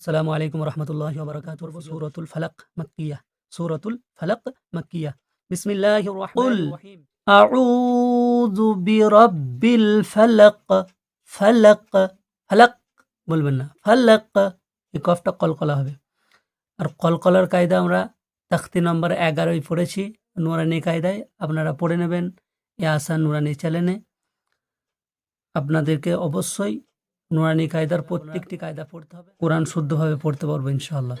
আসসালামু আলাইকুম রহমতুল্লাহ বরকাত সুরতুল ফালাক মাক্কিয়া। সুরতুল ফালাক মাক্কিয়া। বিসমিল্লাহ রহমান রহিম। আউযু বিরাব্বিল ফালাক। ফালাক। ফালাক বলবেন না। ফালাক। এই কফটা কলকলা হবে। আর কলকলার কায়দা আমরা তাখতি নম্বর এগারোই পড়েছি নুরানি কায়দায়। আপনারা পড়ে নেবেন। এ আসা নুরানি চ্যানেলে। আপনাদেরকে অবশ্যই নুরানি কায়দার প্রত্যেকটি কায়দা পড়তে হবে কোরআন শুদ্ধভাবে পড়তে পারবো ইনশাআল্লাহ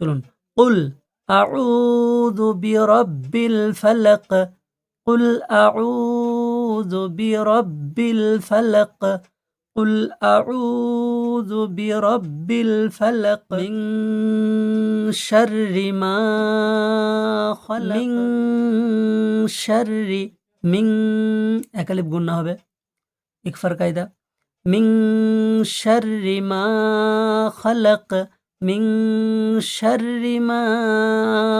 চলুন কুল আউযু বিরাব্বিল ফালাক কুল আউযু বিরাব্বিল ফালাক قل أعوذ برب الفلق من شر ما خلق من شر من একালিপ গুণ হবে ইকফার কায়দা من شر ما خلق من شر ما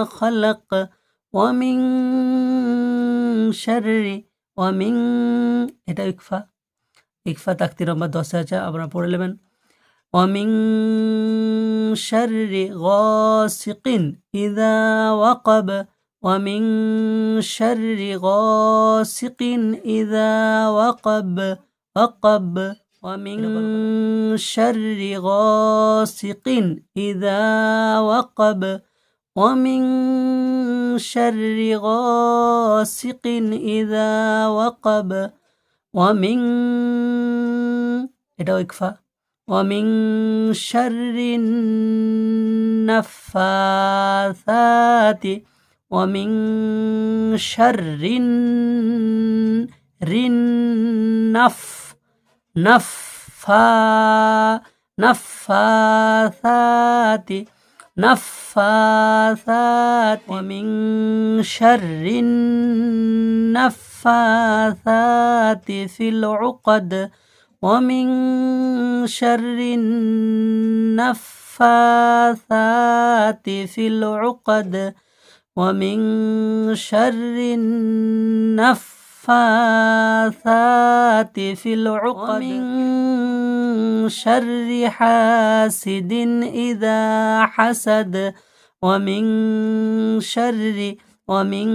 خلق ومن شر ومن এটা ইকফা ইকফা তাকতি নম্বর দশে আছে আপনারা পড়ে নেবেন ومن شر غاسق إذا وقب ومن شر غاسق إذا وقب وقب ومن شر غاسق إذا وقب ومن شر غاسق إذا وقب ومن এটাও ইকফা ومن شر النفاثات ومن شر النف نفا نفاثات نفاثات ومن شر النفاثات في العقد ومن شر النفاثات في العقد ومن شر النفاثات في العقد ومن شر حاسد إذا حسد ومن شر ومن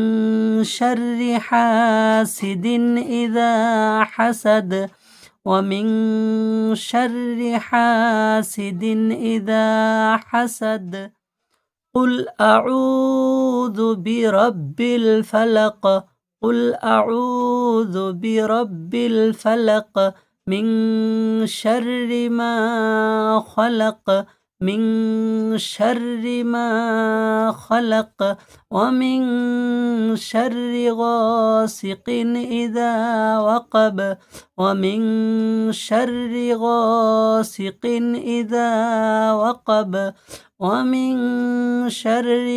شر حاسد إذا حسد ومن شر حاسد إذا حسد. قل أعوذ برب الفلق قل أعوذ برب الفلق من شر ما خلق من شر ما خلق ومن شر غاسق إذا وقب ومن شر غاسق إذا وقب ومن شر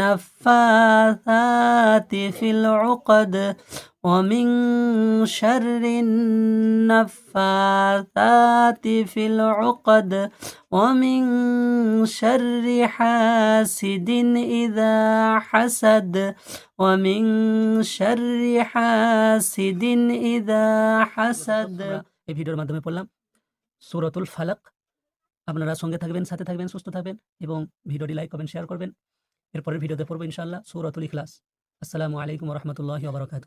النفاثات في العقد ومن شر النفاثات في العقد ومن شر حاسد إذا حسد ومن شر حاسد إذا حسد এই ভিডিওর মাধ্যমে পড়লাম সুরতুল ফালাক আপনারা সঙ্গে থাকবেন, সাথে থাকবেন, সুস্থ থাকবেন এবং ভিডিওটি লাইক করবেন শেয়ার করবেন। এরপরের ভিডিওতে পড়ব ইনশাআল্লাহ সুরতুল ইখলাস। আসসালামু আলাইকুম রহমতুল্লাহ বরকাত